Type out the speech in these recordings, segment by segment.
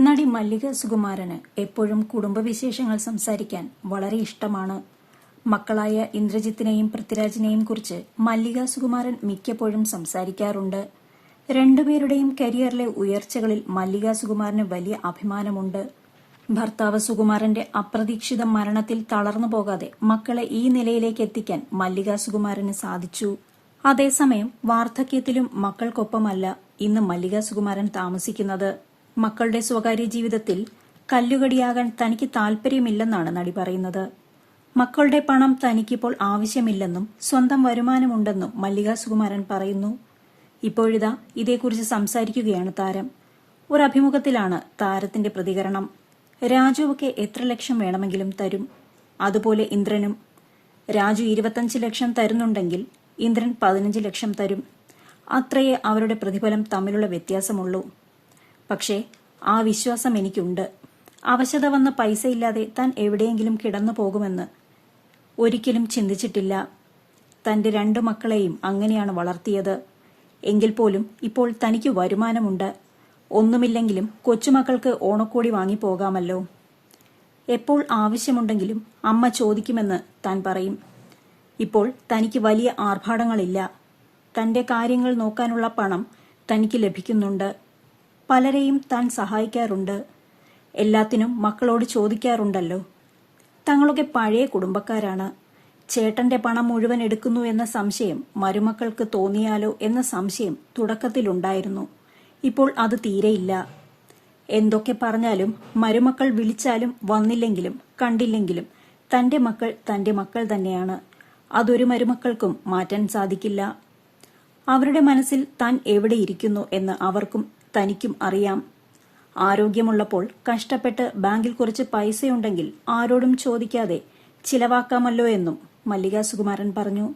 നടി മല്ലിക സുകുമാരന് എപ്പോഴും കുടുംബവിശേഷങ്ങൾ സംസാരിക്കാൻ വളരെ ഇഷ്ടമാണ്. മക്കളായ ഇന്ദ്രജിത്തിനെയും പൃഥ്വിരാജിനെയും കുറിച്ച് മല്ലിക സുകുമാരൻ മിക്കപ്പോഴും സംസാരിക്കാറുണ്ട്. രണ്ടുപേരുടെയും കരിയറിലെ ഉയർച്ചകളിൽ മല്ലിക സുകുമാരന് വലിയ അഭിമാനമുണ്ട്. ഭർത്താവ് സുകുമാരന്റെ അപ്രതീക്ഷിത മരണത്തിൽ തളർന്നു പോകാതെ മക്കളെ ഈ നിലയിലേക്ക് എത്തിക്കാൻ മല്ലിക സുകുമാരന് സാധിച്ചു. അതേസമയം വാർദ്ധക്യത്തിലും മക്കൾക്കൊപ്പമല്ല ഇന്ന് മല്ലിക സുകുമാരൻ താമസിക്കുന്നത്. മക്കളുടെ സ്വകാര്യ ജീവിതത്തിൽ കല്ലുകടിയാകാൻ തനിക്ക് താൽപര്യമില്ലെന്നാണ് നടി പറയുന്നത്. മക്കളുടെ പണം തനിക്കിപ്പോൾ ആവശ്യമില്ലെന്നും സ്വന്തം വരുമാനമുണ്ടെന്നും മല്ലിക സുകുമാരൻ പറയുന്നു. ഇപ്പോഴിതാ ഇതേക്കുറിച്ച് സംസാരിക്കുകയാണ് താരം. ഒരു അഭിമുഖത്തിലാണ് താരത്തിന്റെ പ്രതികരണം. രാജുവൊക്കെ എത്ര ലക്ഷം വേണമെങ്കിലും തരും? അതുപോലെ ഇന്ദ്രനും. രാജു ഇരുപത്തഞ്ച് ലക്ഷം തരുന്നുണ്ടെങ്കിൽ ഇന്ദ്രൻ പതിനഞ്ച് ലക്ഷം തരും. അത്രയേ അവരുടെ പ്രതിഫലം തമ്മിലുള്ള വ്യത്യാസമുള്ളൂ. പക്ഷേ ആ വിശ്വാസം എനിക്കുണ്ട്. അവശത വന്ന പൈസയില്ലാതെ താൻ എവിടെയെങ്കിലും കിടന്നു പോകുമെന്ന് ഒരിക്കലും ചിന്തിച്ചിട്ടില്ല. തന്റെ രണ്ടു മക്കളെയും അങ്ങനെയാണ് വളർത്തിയത്. എങ്കിൽ പോലും ഇപ്പോൾ തനിക്ക് വരുമാനമുണ്ട്. ഒന്നുമില്ലെങ്കിലും കൊച്ചുമക്കൾക്ക് ഓണക്കോടി വാങ്ങിപ്പോകാമല്ലോ എപ്പോൾ ആവശ്യമുണ്ടെങ്കിലും അമ്മ ചോദിക്കുമെന്ന് താൻ പറയും. ഇപ്പോൾ തനിക്ക് വലിയ ആർഭാടങ്ങളില്ല. തന്റെ കാര്യങ്ങൾ നോക്കാനുള്ള പണം തനിക്ക് ലഭിക്കുന്നുണ്ട്. പലരെയും താൻ സഹായിക്കാറുണ്ട്. എല്ലാത്തിനും മക്കളോട് ചോദിക്കാറുണ്ടല്ലോ. തങ്ങളൊക്കെ പഴയ കുടുംബക്കാരാണ്. ചേട്ടന്റെ പണം മുഴുവൻ എടുക്കുന്നു എന്ന സംശയം മരുമക്കൾക്ക് തോന്നിയാലോ എന്ന സംശയം തുടക്കത്തിലുണ്ടായിരുന്നു. ഇപ്പോൾ അത് തീരെയില്ല. എന്തൊക്കെ പറഞ്ഞാലും മരുമക്കൾ വിളിച്ചാലും വന്നില്ലെങ്കിലും കണ്ടില്ലെങ്കിലും തന്റെ മക്കൾ തന്റെ മക്കൾ തന്നെയാണ്. അതൊരു മരുമക്കൾക്കും മാറ്റാൻ സാധിക്കില്ല. അവരുടെ മനസ്സിൽ താൻ എവിടെ ഇരിക്കുന്നു എന്ന് അവർക്കും തനിക്കും അറിയാം. ആരോഗ്യമുള്ളപ്പോൾ കഷ്ടപ്പെട്ട് ബാങ്കിൽ കുറച്ച് പൈസയുണ്ടെങ്കിൽ ആരോടും ചോദിക്കാതെ ചിലവാക്കാമല്ലോ എന്നും മല്ലിക സുകുമാരൻ പറഞ്ഞു.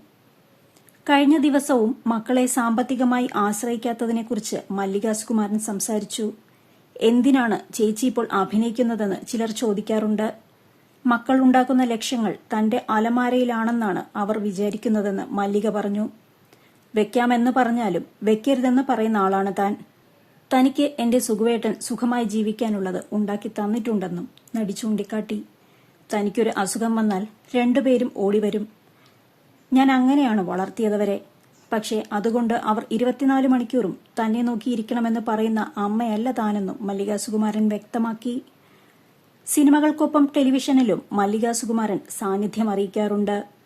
കഴിഞ്ഞ ദിവസവും മക്കളെ സാമ്പത്തികമായി ആശ്രയിക്കാത്തതിനെക്കുറിച്ച് മല്ലിക സുകുമാരൻ സംസാരിച്ചു. എന്തിനാണ് ചേച്ചി ഇപ്പോൾ അഭിനയിക്കുന്നതെന്ന് ചിലർ ചോദിക്കാറുണ്ട്. മക്കൾ ഉണ്ടാക്കുന്ന ലക്ഷ്യങ്ങൾ തന്റെ അലമാരയിലാണെന്നാണ് അവർ വിചാരിക്കുന്നതെന്ന് മല്ലിക പറഞ്ഞു. വെക്കാമെന്ന് പറഞ്ഞാലും വെക്കരുതെന്ന് പറയുന്ന ആളാണ് താൻ. തനിക്ക് എന്റെ സുഖവേട്ടൻ സുഖമായി ജീവിക്കാനുള്ളത് ഉണ്ടാക്കി തന്നിട്ടുണ്ടെന്നും നടി ചൂണ്ടിക്കാട്ടി. തനിക്കൊരു അസുഖം വന്നാൽ രണ്ടുപേരും ഓടിവരും. ഞാൻ അങ്ങനെയാണ് വളർത്തിയതവരെ. പക്ഷേ അതുകൊണ്ട് അവർ ഇരുപത്തിനാല് മണിക്കൂറും തന്നെ നോക്കിയിരിക്കണമെന്ന് പറയുന്ന അമ്മയല്ല താനെന്നും മല്ലിക സുകുമാരൻ വ്യക്തമാക്കി. സിനിമകൾക്കൊപ്പം ടെലിവിഷനിലും മല്ലിക സുകുമാരൻ സാന്നിധ്യം അറിയിക്കാറുണ്ട്.